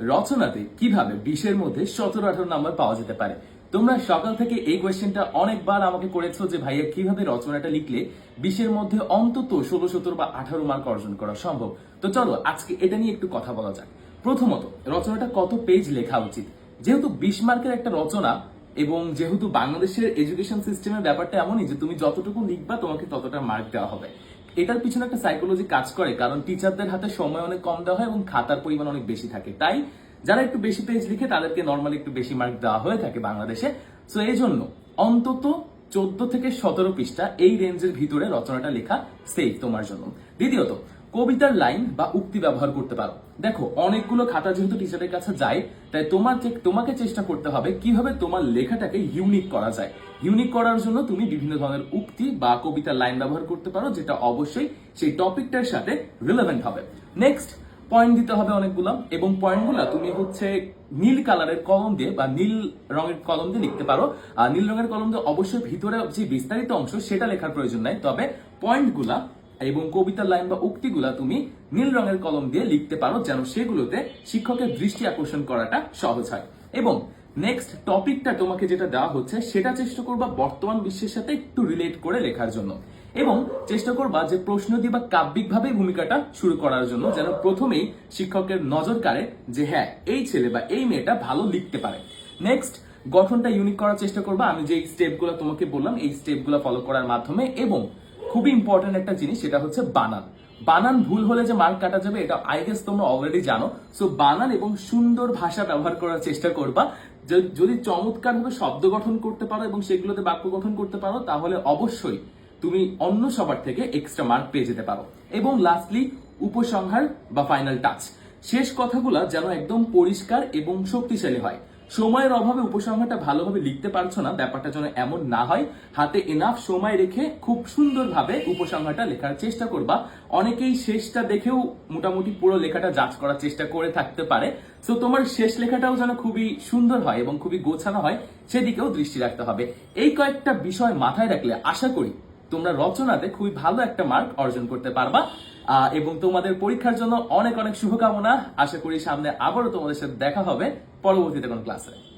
রচনাতে কীভাবে বিশের মধ্যে সতেরো আঠারো নাম্বার পাওয়া যেতে পারে? তোমরা সকাল থেকে এই কোয়েশ্চেনটা অনেকবার আমাকে করেছ যে ভাইয়া কীভাবে রচনাটা লিখলে বিশের মধ্যে অন্তত ষোলো, সতেরো বা আঠারো মার্ক অর্জন করা সম্ভব? তো চলো, আজকে এটা নিয়ে একটু কথা বলা যাক। প্রথমত, রচনাটা কত পেজ লেখা উচিত? যেহেতু বিশ মার্কের একটা রচনা এবং যেহেতু বাংলাদেশের এডুকেশন সিস্টেমের ব্যাপারটা এমনই যে তুমি যতটুকু লিখবা তোমাকে ততটা মার্ক দেওয়া হবে। এটার পিছনে একটা সাইকোলজি কাজ করে, কারণ টিচারদের হাতে সময় অনেক কম দেওয়া হয় এবং খাতার পরিমাণ অনেক বেশি থাকে। তাই যারা একটু বেশি পেজ লিখে তাদেরকে নর্মালি একটু বেশি মার্ক দেওয়া হয়ে থাকে বাংলাদেশে। সো এই জন্য অন্তত চোদ্দ থেকে সতেরো পৃষ্ঠা এই রেঞ্জের ভিতরে রচনাটা লেখা সেফ তোমার জন্য। দ্বিতীয়ত কবিতার লাইন বা উক্তি ব্যবহার করতে পারো। দেখো, অনেকগুলো খাতা যেহেতু টিচারের কাছে যায়, তাই তোমার তোমাকে চেষ্টা করতে হবে কীভাবে তোমার লেখাটাকে ইউনিক করা যায়। ইউনিক করার জন্য তুমি বিভিন্ন ধরনের উক্তি বা কবিতার লাইন ব্যবহার করতে পারো, যেটা অবশ্যই সেই টপিকটার সাথে রিলেভেন্ট হবে। নেক্সট পয়েন্ট দিতে হবে অনেকগুলো, এবং পয়েন্টগুলো তুমি হচ্ছে নীল কালারের কলম দিয়ে বা নীল রঙের কলম দিয়ে লিখতে পারো। আর নীল রঙের কলম দিয়ে অবশ্যই ভিতরে যে বিস্তারিত অংশ, সেটা লেখার প্রয়োজন নাই। তবে পয়েন্টগুলা এবং কবিতার লাইন বা উক্তিগুলা তুমি নীল রঙের কলম দিয়ে লিখতে পারো যেন সেগুলোতে শিক্ষকের দৃষ্টি আকর্ষণ করাটা সহজ হয়। এবং নেক্সট টপিকটা তোমাকে যেটা দেওয়া হচ্ছে, সেটা চেষ্টা করবা বর্তমান বিশ্বের সাথে একটু রিলেট করে লেখার জন্য। এবং চেষ্টা করবা যে প্রশ্ন দিয়ে বা কাব্যিকভাবে ভূমিকাটা শুরু করার জন্য যেন প্রথমেই শিক্ষকের নজর কাড়ে যে হ্যাঁ এই ছেলে বা এই মেয়েটা ভালো লিখতে পারে। নেক্সট গঠনটা ইউনিক করার চেষ্টা করবা। আমি যে স্টেপগুলো তোমাকে বললাম, এই স্টেপগুলো ফলো করার মাধ্যমে এবং খুবই ইম্পর্টেন্ট একটা জিনিস, সেটা হচ্ছে বানান। বানান ভুল হলে যে মার্ক কাটা যাবে, এটা আই গেস তোমরা অলরেডি জানো। সো বানান এবং সুন্দর ভাষা ব্যবহার করার চেষ্টা করবা। যদি চমৎকার ভাবে শব্দ গঠন করতে পারো এবং সেগুলোতে বাক্য গঠন করতে পারো, তাহলে অবশ্যই তুমি অন্য সবার থেকে এক্সট্রা মার্ক পেয়ে যেতে পারো। এবং লাস্টলি উপসংহার বা ফাইনাল টাচ শেষ কথাগুলো যেন একদম পরিষ্কার এবং শক্তিশালী হয়। সময়ের অভাবে উপসংহারটা ভালোভাবে লিখতে পারছ না, ব্যাপারটা যেন এমন না হয়। হাতে এনাফ সময় রেখে খুব সুন্দরভাবে উপসংহারটা লেখার চেষ্টা করবা। অনেকেই শেষটা দেখেও মোটামুটি পুরো লেখাটা যাচ করার চেষ্টা করে থাকতে পারে। সো তোমার শেষ লেখাটাও যেন খুবই সুন্দর হয় এবং খুবই গোছানো হয়, সেদিকেও দৃষ্টি রাখতে হবে। এই কয়েকটা বিষয় মাথায় রাখলে আশা করি তোমরা রচনাতে খুবই ভালো একটা মার্ক অর্জন করতে পারবা। এবং তোমাদের পরীক্ষার জন্য অনেক অনেক শুভকামনা। আশা করি সামনে আবারও তোমাদের সাথে দেখা হবে পরবর্তীতে কোন ক্লাসে।